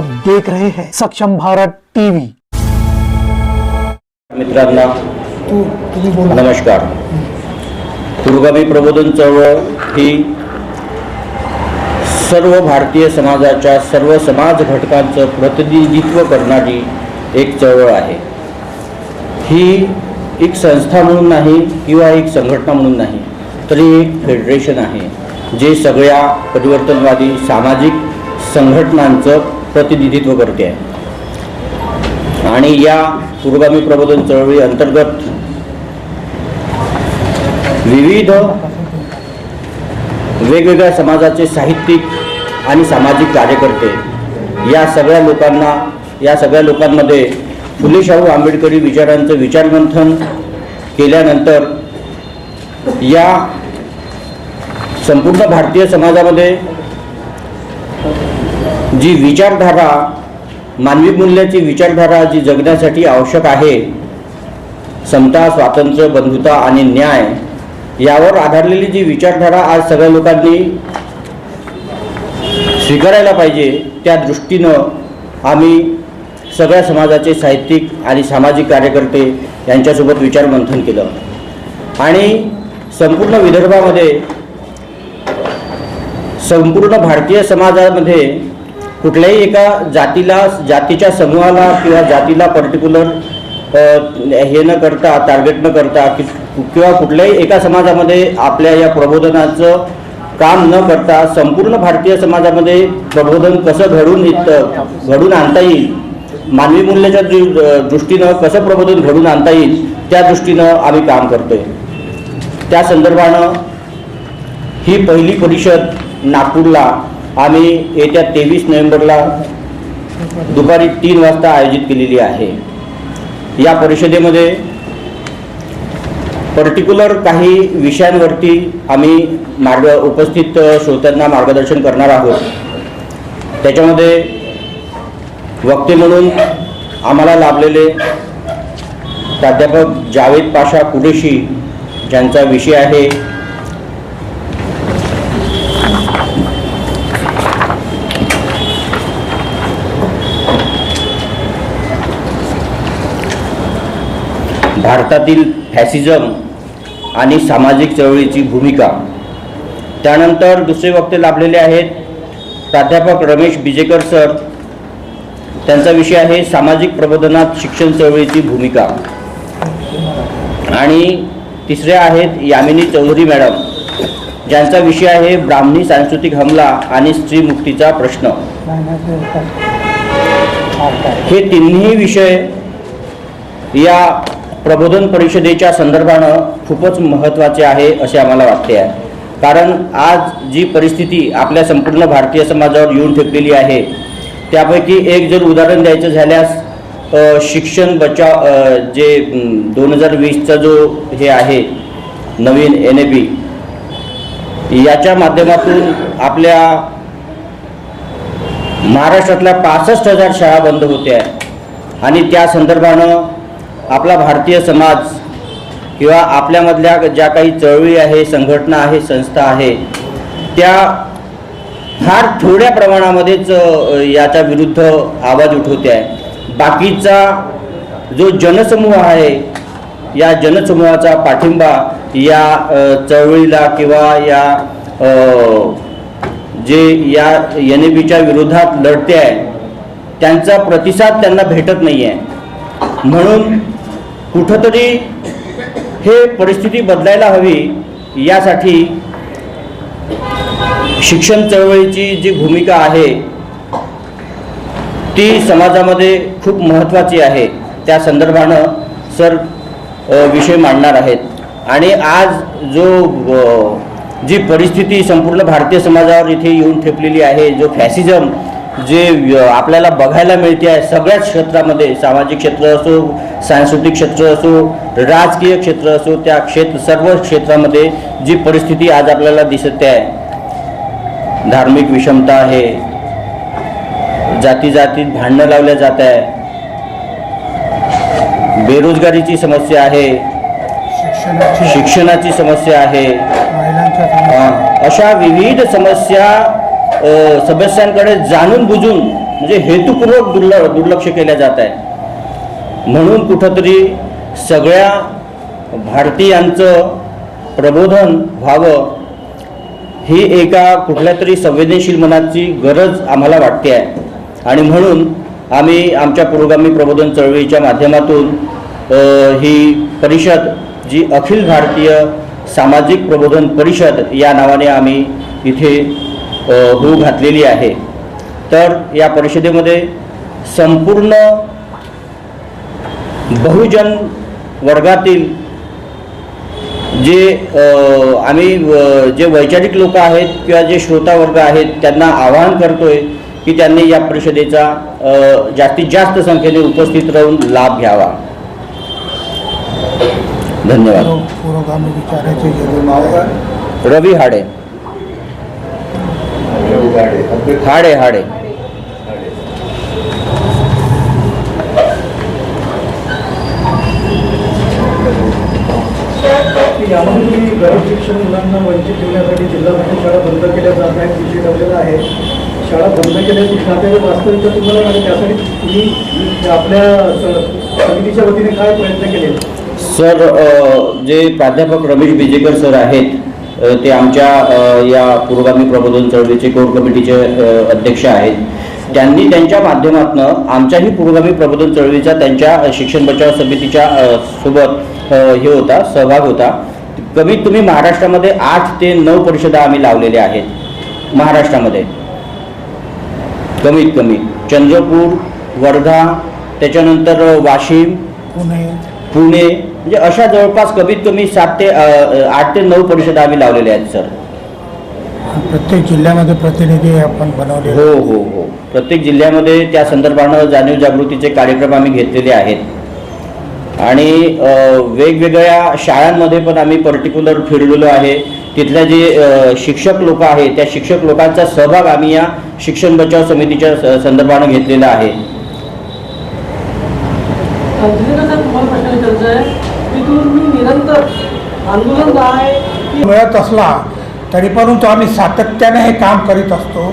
देख रहे हैं सक्षम भारत टीवी। मित्रांना नमस्कार. पुरोगामी प्रबोधन चळवळ ही सर्व भारतीय समाजाच्या सर्व समाज घटकांचं प्रतिनिधित्व करणारी एक चळवळ आहे. ही एक संस्था म्हणून नाही किंवा एक संघटना म्हणून नाही तर एक फेडरेशन आहे जे सगळ्या परिवर्तनवादी सामाजिक संघटनांचं प्रतिनिधित्व करते आहे. आणि या पुरोगामी प्रबोधन चळवळी अंतर्गत विविध वेगवेगळ्या समाजाचे साहित्यिक आणि सामाजिक कार्यकर्ते या सगळ्या लोकांना या सगळ्या लोकांमध्ये फुले शाहू आंबेडकरी विचारांचं विचारमंथन केल्यानंतर या संपूर्ण भारतीय समाजामध्ये जी विचारधारा मानवी मूल्याची विचारधारा जी जगण्यासाठी आवश्यक आहे समता स्वातंत्र्य बंधुता आणि न्याय यावर आधारलेली जी विचारधारा आज सगळ्या लोकांनी स्वीकारायला पाहिजे त्या दृष्टीनं आम्ही सगळ्या समाजाचे साहित्यिक आणि सामाजिक कार्यकर्ते यांच्यासोबत विचारमंथन केलं. आणि संपूर्ण विदर्भामध्ये संपूर्ण भारतीय समाजामध्ये कुठल्याही एका जातीला जातीच्या समूहाला किंवा जातीला पर्टिक्युलर हे न करता टार्गेट न करता कि किंवा कुठल्याही एका समाजामध्ये आपल्या या प्रबोधनाचं काम न करता संपूर्ण भारतीय समाजामध्ये प्रबोधन कसं घडून येतं घडून आणता येईल मानवी मूल्याच्या दृष्टीनं कसं प्रबोधन घडून आणता येईल त्या दृष्टीनं आम्ही काम करतोय. त्या संदर्भानं ही पहिली परिषद नागपूरला आम्ही येत्या तेवीस नोव्हेंबरला दुपारी तीन वाजता आयोजित केलेली आहे. या परिषदेमध्ये पर्टिक्युलर काही विषयांवरती आम्ही मार्ग उपस्थित श्रोत्यांना मार्गदर्शन करणार आहोत. त्याच्यामध्ये वक्ते म्हणून आम्हाला लाभलेले प्राध्यापक जावेद पाशा कुरेशी ज्यांचा विषय आहे भारतातील फॅसिझम आणि सामाजिक चळवळीची भूमिका. त्यानंतर दुसरे वक्ते लाभलेले आहेत प्राध्यापक रमेश बिजेकर सर. त्यांचा विषय आहे सामाजिक प्रबोधनात शिक्षण चळवळीची भूमिका. आणि तिसरे आहेत यामिनी चौधरी मॅडम. ज्यांचा विषय आहे ब्राह्मणी सांस्कृतिक हमला आणि स्त्री मुक्तीचा प्रश्न. हे तिन्ही विषय या प्रबोधन परिषदेच्या संदर्भानं खूपच महत्त्वाचे आहे असे आम्हाला वाटते आहे. कारण आज जी परिस्थिती आपल्या संपूर्ण भारतीय समाजावर येऊन ठेपलेली आहे त्यापैकी एक जर उदाहरण द्यायचं झाल्यास शिक्षण बचाव जे दोन हजार वीसचा जो हे आहे नवीन एन ए पी याच्या माध्यमातून आपल्या महाराष्ट्रातल्या पासष्ट हजार शाळा बंद होत्या. आणि त्या संदर्भानं आपला भारतीय समाज किंवा आपल्यामधल्या ज्या काही चळवळी आहे संघटना आहे संस्था आहे त्या फार थोड्या प्रमाणामध्येच याच्या विरुद्ध आवाज उठवते आहे बाकीचा जो जनसमूह आहे या जनसमूहाचा पाठिंबा या चळवळीला किंवा या जे या एन ए बीच्या विरोधात लढते आहे त्यांचा प्रतिसाद त्यांना भेटत नाही आहे म्हणून कुठंतरी हे परिस्थिती बदलायला हवी यासाठी शिक्षण चळवळीची जी भूमिका आहे ती समाजामध्ये खूप महत्त्वाची आहे. त्या संदर्भानं सर विषय मांडणार आहेत. आणि आज जो जी परिस्थिती संपूर्ण भारतीय समाजावर इथे येऊन ठेपलेली आहे जो फॅसिझम जे आपल्याला बघायला मिळते आहे सगळ्याच क्षेत्रामध्ये सामाजिक क्षेत्र असो सांस्कृतिक क्षेत्र असो राजकीय क्षेत्र असो त्या क्षेत्र सर्व क्षेत्रामध्ये जी परिस्थिती आज आपल्याला दिसत आहे धार्मिक विषमता आहे जाती जातीत भांडणं लावल्या जात आहे बेरोजगारीची समस्या आहे शिक्षणाची समस्या आहे अशा विविध समस्या सदस्यांकडे जाणून बुजून म्हणजे हेतुपूर्वक दुर्ल दुर्लक्ष केल्या जात आहे. म्हणून कुठंतरी सगळ्या भारतीयांचं प्रबोधन व्हावं ही एका कुठल्या तरी संवेदनशील मनाची गरज आम्हाला वाटते आहे. आणि म्हणून आम्ही आमच्या पुरोगामी प्रबोधन चळवळीच्या माध्यमातून ही परिषद जी अखिल भारतीय सामाजिक प्रबोधन परिषद या नावाने आम्ही इथे होऊ घातलेली आहे. तर या परिषदेमध्ये संपूर्ण बहुजन वर्गातील जे आम्ही जे वैचारिक लोक आहेत किंवा जे श्रोता वर्ग आहेत त्यांना आवाहन करतोय की त्यांनी या परिषदेचा जास्तीत जास्त संख्येने उपस्थित राहून लाभ घ्यावा. धन्यवाद. रवी हाडे. हाडे हाडे. यामध्ये गरीब शिक्षण मुलांना वंचित ठेवण्यासाठी जिल्हा परिषद शाळा बंद केल्या जात आहेत विषय ठेवलेला आहे. शाळा बंद केल्याची खात्याचे वास्तविकता तुम्हाला आणि त्यासाठी तुम्ही आपल्या समितीच्या वतीने काय प्रयत्न केले? सर जे प्राध्यापक रमेश बिजेकर सर आहेत ते आमच्या या पुरोगामी प्रबोधन चळवळीचे कोर कमिटीचे अध्यक्ष आहेत. त्यांनी त्यांच्या माध्यमातून आमच्याही पुरोगामी प्रबोधन चळवळीचा त्यांच्या शिक्षण बचाव समितीच्या सोबत हे होता सहभाग होता. कमीत कमी महाराष्ट्रामध्ये आठ ते नऊ परिषदा आम्ही लावलेल्या आहेत. महाराष्ट्रामध्ये. कमीत कमी. चंद्रपूर वर्धा त्याच्यानंतर वाशिम पुणे. पुणे म्हणजे अशा जवळपास कमीत कमी सात ते आठ ते नऊ परिषदा आम्ही लावलेल्या आहेत सर. प्रत्येक जिल्ह्यामध्ये प्रतिनिधी आपण बनवले हो हो हो. प्रत्येक जिल्ह्यामध्ये त्या संदर्भानं जाणीव जागृतीचे कार्यक्रम आम्ही घेतलेले आहेत. आणि वेगवेगळ्या शाळांमध्ये पण आम्ही पर्टिक्युलर फिरलेलो आहे. तिथल्या जे शिक्षक लोक आहेत त्या शिक्षक लोकांचा सहभाग आम्ही या शिक्षण बचाव समितीच्या संदर्भानं घेतलेला आहे. तिथून मी निरंतर आंदोलन आहे मिळत असला तरी परंतु आम्ही सातत्याने हे काम करीत असतो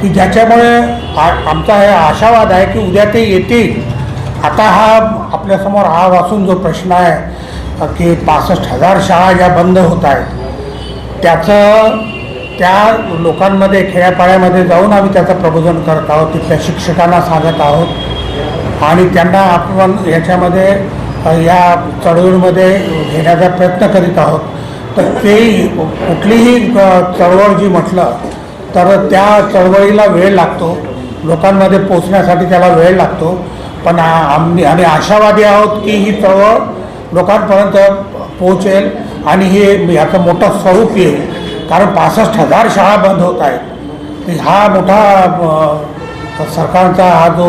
की ज्याच्यामुळे आ- आमचा हे आशावाद आहे की उद्या ते येतील. आता हा आपल्यासमोर हा वाचून जो प्रश्न आहे की पासष्ट हजार शाळा ज्या बंद होत आहेत त्याचं त्या लोकांमध्ये खेड्यापाड्यामध्ये जाऊन आम्ही त्याचं प्रबोधन करत आहोत तिथल्या शिक्षकांना सांगत आहोत. आणि त्यांना आपण याच्यामध्ये या चळवळीमध्ये घेण्याचा प्रयत्न करीत आहोत. तर ते कुठलीही चळवळ जी म्हटलं तर त्या चळवळीला वेळ लागतो. लोकांमध्ये पोचण्यासाठी त्याला वेळ लागतो. पण आम्ही आम्ही आशावादी आहोत की ही चळवळ लोकांपर्यंत पोहोचेल आणि हे याचं मोठं स्वरूप येईल. कारण पासष्ट हजार शाळा बंद होत आहेत. हा मोठा सरकारचा हा जो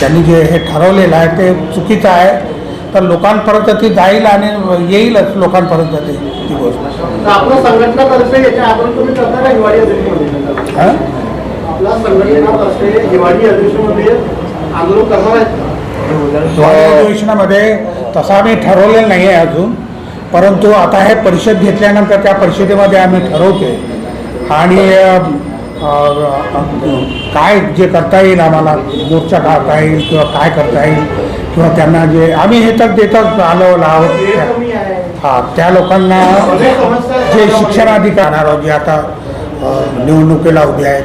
त्यांनी जे हे ठरवलेलं आहे ते चुकीचं आहे. तर लोकांपर्यंत ती जाईल आणि येईलच लोकांपर्यंत ते ती गोष्ट. आपल्या संघटनातर्फे तुम्ही हिवाळी अधिवेशनामध्ये? हां? आपल्या संघटनातर्फे हिवाळी अधिवेशनामध्ये आंदोलन करणार आहेत हिवाळी अधिवेशनामध्ये तसं आम्ही ठरवलेलं नाही आहे अजून. परंतु आता हे परिषद घेतल्यानंतर त्या परिषदेमध्ये आम्ही ठरवते आणि काय जे करता येईल आम्हाला मोर्चा काढता येईल किंवा काय करता येईल किंवा त्यांना जे आम्ही हे तर देतच आलो आहोत हा त्या लोकांना जे शिक्षणाधिकार आहोत जे आता निवडणुकीला उभे आहेत.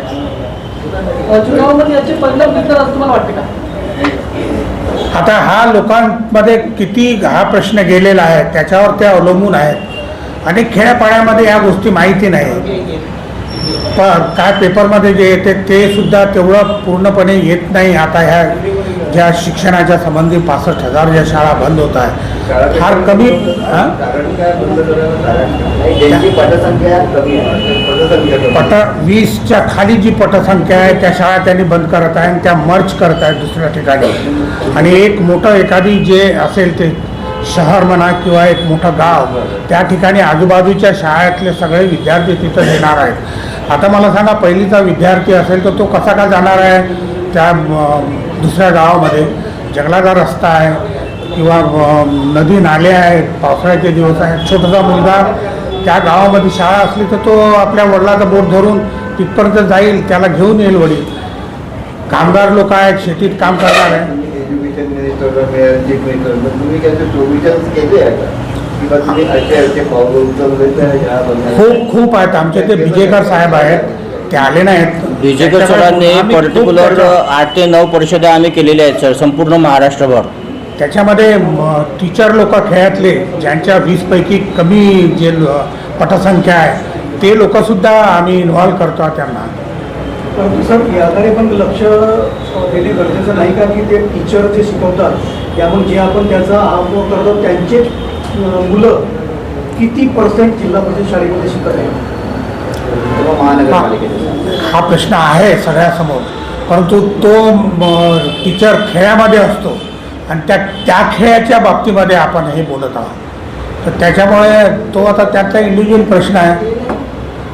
आता हा लोकांमध्ये किती हा प्रश्न गेलेला आहे त्याच्यावर ते अवलंबून आहेत. आणि खेड्यापाड्यामध्ये या गोष्टी माहिती नाही. पण काय पेपरमध्ये जे येते ते सुद्धा तेवढं पूर्णपणे येत नाही. आता ह्या ज्या शिक्षणाच्या संबंधी पासष्ट हजार ज्या शाळा बंद होत आहे फार कमी पट वीसच्या खाली जी पटसंख्या आहे त्या शाळा त्यांनी बंद करत आहे आणि त्या मर्च करत आहेत दुसऱ्या ठिकाणी. आणि एक मोठं एखादी जे असेल ते शहर म्हणा किंवा एक मोठं गाव त्या ठिकाणी आजूबाजूच्या शाळेतले सगळे विद्यार्थी तिथं येणार आहेत. आता मला सांगा पहिलीचा विद्यार्थी असेल तर तो कसा का जाणार आहे त्या दुसऱ्या गावामध्ये? जंगलाचा रस्ता आहे किंवा नदी नाले आहेत पावसाळ्याचे दिवस आहेत. छोटासा मुलगा त्या गावामध्ये शाळा असली तर तो आपल्या वडिलाचा बोट धरून तिथपर्यंत जाईल त्याला घेऊन येईल वडील. कामगार लोक आहेत शेतीत काम करणार आहे. मग तुम्ही काय प्रोव्हिजन्स केले आता? किंवा तुम्ही असे असे पावलं उचलले तर ह्या बंधनात- खूप खूप आहेत. आमचे ते बिजेकर साहेब आहेत. ते आले नाहीत. बीजेकर सरांनी आम्ही खूप पर्टिक्युलर आठ ते नऊ परिषदा आम्ही केलेल्या आहेत सर. संपूर्ण महाराष्ट्रभर. त्याच्यामध्ये म, टीचर लोक खेळातले ज्यांच्या वीसपैकी कमी जे ल- पटसंख्या आहे ते लोकसुद्धा आम्ही इन्व्हॉल्व करतो त्यांना. परंतु सर याकडे पण लक्ष देणे गरजेचं नाही का की ते टीचर जे शिकवतात त्यामुळे जे आपण त्याचा अनुभव करतो त्यांचे मुलं किती पर्सेंट जिल्हा परिषद शाळेमध्ये शिकत आहेत? हा प्रश्न आहे सगळ्यासमोर. परंतु तो टीचर खेळामध्ये असतो आणि त्या त्या खेळाच्या बाबतीमध्ये आपण हे बोलत आहोत. तर त्याच्यामुळे तो आता त्याचा इंडिव्हिज्युअल प्रश्न आहे.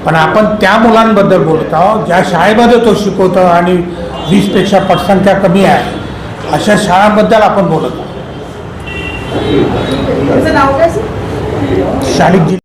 पण आपण त्या मुलांबद्दल बोलत आहोत ज्या शाळेमध्ये तो शिकवतो आणि वीसपेक्षा पटसंख्या कमी आहे अशा शाळांबद्दल आपण बोलत आहोत. शाळेत जी